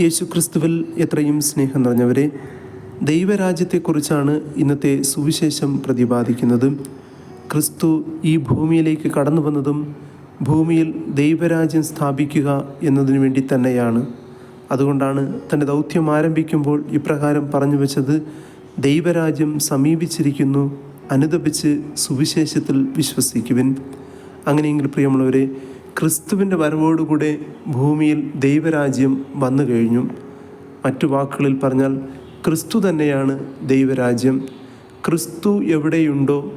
യേശുക്രിസ്തുവിൽ എത്രയും സ്നേഹം നിറഞ്ഞവരെ ദൈവരാജ്യത്തെക്കുറിച്ചാണ് ഇന്നത്തെ സുവിശേഷം പ്രതിപാദിക്കുന്നത്. ക്രിസ്തു ഈ ഭൂമിയിലേക്ക് കടന്നു വന്നതും ഭൂമിയിൽ ദൈവരാജ്യം സ്ഥാപിക്കുക എന്നതിനു വേണ്ടി തന്നെയാണ്. അതുകൊണ്ടാണ് തന്റെ ദൗത്യം ആരംഭിക്കുമ്പോൾ ഇപ്രകാരം പറഞ്ഞു വെച്ചത് ദൈവരാജ്യം സമീപിച്ചിരിക്കുന്നു അനുദപിച്ച് സുവിശേഷത്തിൽ വിശ്വസിക്കുവിൻ. അങ്ങനെയെങ്കിൽ പ്രിയമുള്ളവരെ ക്രിസ്തുവിന്റെ വരവോടുകൂടെ ഭൂമിയിൽ ദൈവരാജ്യം വന്നു കഴിഞ്ഞു. മറ്റു വാക്കുകളിൽ പറഞ്ഞാൽ ക്രിസ്തു തന്നെയാണ് ദൈവരാജ്യം. ക്രിസ്തു എവിടെയുണ്ടോ?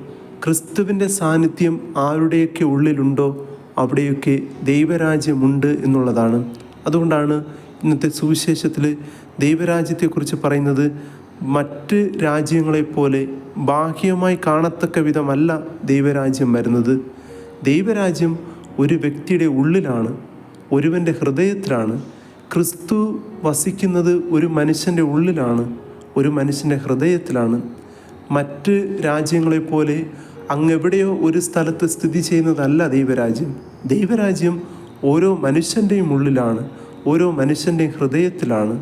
ക്രിസ്തുവിന്റെ സാന്നിധ്യം ആരുടെയൊക്കെ ഉള്ളിലുണ്ടോ? അവിടെയൊക്കെ ദൈവരാജ്യമുണ്ട് എന്നുള്ളതാണ്. അതുകൊണ്ടാണ് ഇന്നത്തെ സുവിശേഷത്തിൽ ദൈവരാജ്യത്തെക്കുറിച്ച് പറയുന്നത് മറ്റ് രാജ്യങ്ങളെപ്പോലെ ബാഹ്യമായി കാണത്തക്ക വിധമല്ല ദൈവരാജ്യം വരുന്നത്. ദൈവരാജ്യം ഒരു വ്യക്തിയുടെ ഉള്ളിലാണ് ഒരുവന്റെ ഹൃദയത്തിലാണ് ക്രിസ്തു വസിക്കുന്നത് ഒരു മനുഷ്യന്റെ ഉള്ളിലാണ് ഒരു മനുഷ്യന്റെ ഹൃദയത്തിലാണ്. മറ്റ് രാജ്യങ്ങളെപ്പോലെ അങ്ങെവിടെയോ ഒരു സ്ഥലത്ത് സ്ഥിതി ചെയ്യുന്നതല്ല ദൈവരാജ്യം. ദൈവരാജ്യം ഓരോ മനുഷ്യന്റെയും ഉള്ളിലാണ് ഓരോ മനുഷ്യന്റെയും ഹൃദയത്തിലാണ്.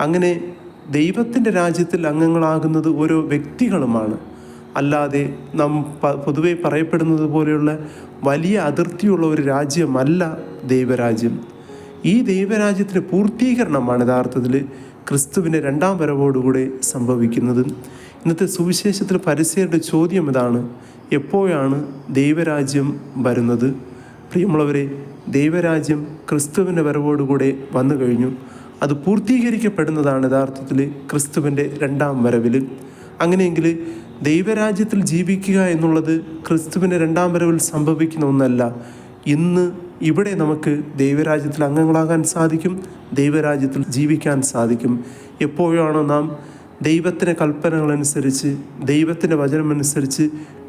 അങ്ങനെ ദൈവത്തിന്റെ രാജ്യത്തിൽ അംഗങ്ങളാകുന്നത് ഓരോ വ്യക്തികളുമാണ്. അല്ലാതെ നാം പൊതുവെ പറയപ്പെടുന്നത് പോലെയുള്ള വലിയ അതിർത്തിയുള്ള ഒരു രാജ്യമല്ല ദൈവരാജ്യം. ഈ ദൈവരാജ്യത്തിന്റെ പൂർത്തീകരണമാണ് യഥാർത്ഥത്തിൽ ക്രിസ്തുവിന്റെ രണ്ടാം വരവോടുകൂടെ സംഭവിക്കുന്നത്. ഇന്നത്തെ സുവിശേഷത്തിൽ പരിസയരുടെ ചോദ്യം ഇതാണ്. എപ്പോഴാണ് ദൈവരാജ്യം വരുന്നത്? പ്രിയമുള്ളവരെ ദൈവരാജ്യം ക്രിസ്തുവിന്റെ വരവോടുകൂടെ വന്നു കഴിഞ്ഞു. അത് പൂർത്തീകരിക്കപ്പെടുന്നതാണ് യഥാർത്ഥത്തിൽ ക്രിസ്തുവിന്റെ രണ്ടാം വരവിൽ. അങ്ങനെയെങ്കിൽ ദൈവരാജ്യത്തിൽ ജീവിക്കുക എന്നുള്ളത് ക്രിസ്തുവിന്റെ രണ്ടാം വരവിൽ സംഭവിക്കുന്ന ഒന്നല്ല. ഇന്ന് ഇവിടെ നമുക്ക് ദൈവരാജ്യത്തിൽ അംഗങ്ങളാകാൻ സാധിക്കും ദൈവരാജ്യത്തിൽ ജീവിക്കാൻ സാധിക്കും. എപ്പോഴാണോ നാം ദൈവത്തിന്റെ കൽപ്പനകളനുസരിച്ച് ദൈവത്തിന്റെ വചനമനുസരിച്ച്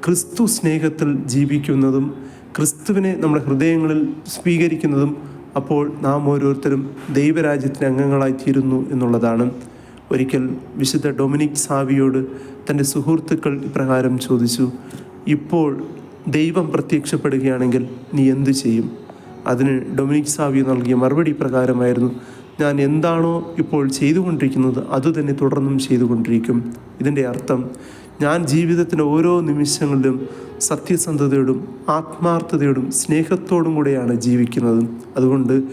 ക്രിസ്തു സ്നേഹത്തിൽ ജീവിക്കുന്നതും ക്രിസ്തുവിനെ നമ്മുടെ ഹൃദയങ്ങളിൽ സ്വീകരിക്കുന്നതും അപ്പോൾ നാം ഓരോരുത്തരും ദൈവരാജ്യത്തിന് അംഗങ്ങളായിത്തീരുന്നു എന്നുള്ളതാണ്. ഒരിക്കൽ വിശുദ്ധ ഡൊമിനിക് സാവിയോട് തന്റെ സുഹൃത്തുക്കൾ ഇപ്രകാരം ചോദിച്ചു ഇപ്പോൾ ദൈവം പ്രത്യക്ഷപ്പെടുകയാണെങ്കിൽ നീ എന്തു ചെയ്യും? അതിന് ഡൊമിനിക് സാവിയോ നൽകിയ മറുപടി പ്രകാരമായിരുന്നു ഞാൻ എന്താണോ ഇപ്പോൾ ചെയ്തുകൊണ്ടിരിക്കുന്നത് അതുതന്നെ തുടർന്നും ചെയ്തുകൊണ്ടിരിക്കും. ഇതിന്റെ അർത്ഥം ഞാൻ ജീവിതത്തിന്റെ ഓരോ നിമിഷങ്ങളിലും സത്യസന്ധതയോടും ആത്മാർത്ഥതയോടും സ്നേഹത്തോടും കൂടെയാണ് ജീവിക്കുന്നത്. അതുകൊണ്ട്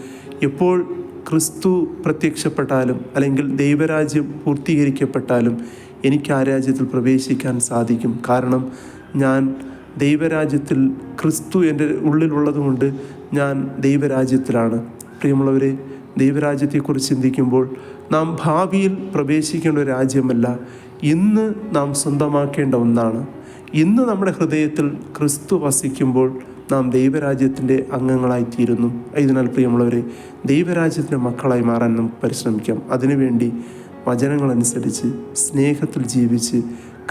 എപ്പോൾ ക്രിസ്തു പ്രത്യക്ഷപ്പെട്ടാലും അല്ലെങ്കിൽ ദൈവരാജ്യം പൂർത്തീകരിക്കപ്പെട്ടാലും എനിക്ക് ആ രാജ്യത്തിൽ പ്രവേശിക്കാൻ സാധിക്കും. കാരണം ഞാൻ ദൈവരാജ്യത്തിൽ ക്രിസ്തു എന്റെ ഉള്ളിലുള്ളതുകൊണ്ട് ഞാൻ ദൈവരാജ്യത്തിലാണ്. പ്രിയമുള്ളവരെ ദൈവരാജ്യത്തെക്കുറിച്ച് ചിന്തിക്കുമ്പോൾ നാം ഭാവിയിൽ പ്രവേശിക്കേണ്ട ഒരു രാജ്യമല്ല. ഇന്ന് നാം സ്വന്തമാക്കേണ്ട ഒന്നാണ്. ഇന്ന് നമ്മുടെ ഹൃദയത്തിൽ ക്രിസ്തു വസിക്കുമ്പോൾ നാം ദൈവരാജ്യത്തിന്റെ അംഗങ്ങളായിത്തീരുന്നു. അതിനാൽ പ്രിയമുള്ളവരെ ദൈവരാജ്യത്തിന്റെ മക്കളായി മാറാൻ നമുക്ക് പരിശ്രമിക്കാം. അതിനുവേണ്ടി വചനങ്ങളനുസരിച്ച് സ്നേഹത്തിൽ ജീവിച്ച്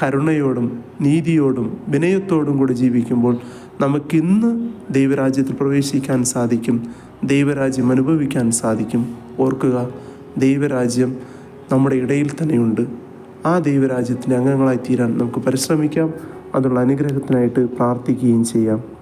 കരുണയോടും നീതിയോടും വിനയത്തോടും കൂടി ജീവിക്കുമ്പോൾ നമുക്കിന്ന് ദൈവരാജ്യത്തിൽ പ്രവേശിക്കാൻ സാധിക്കും. ദൈവരാജ്യം അനുഭവിക്കാൻ സാധിക്കും. ഓർക്കുക ദൈവരാജ്യം നമ്മുടെ ഇടയിൽ തന്നെയുണ്ട്. ആ ദൈവരാജ്യത്തിന്റെ അംഗങ്ങളായി തീരാൻ നമുക്ക് പരിശ്രമിക്കാം. അതുള്ള അനുഗ്രഹത്തിനായിട്ട് പ്രാർത്ഥിക്കുകയും ചെയ്യാം.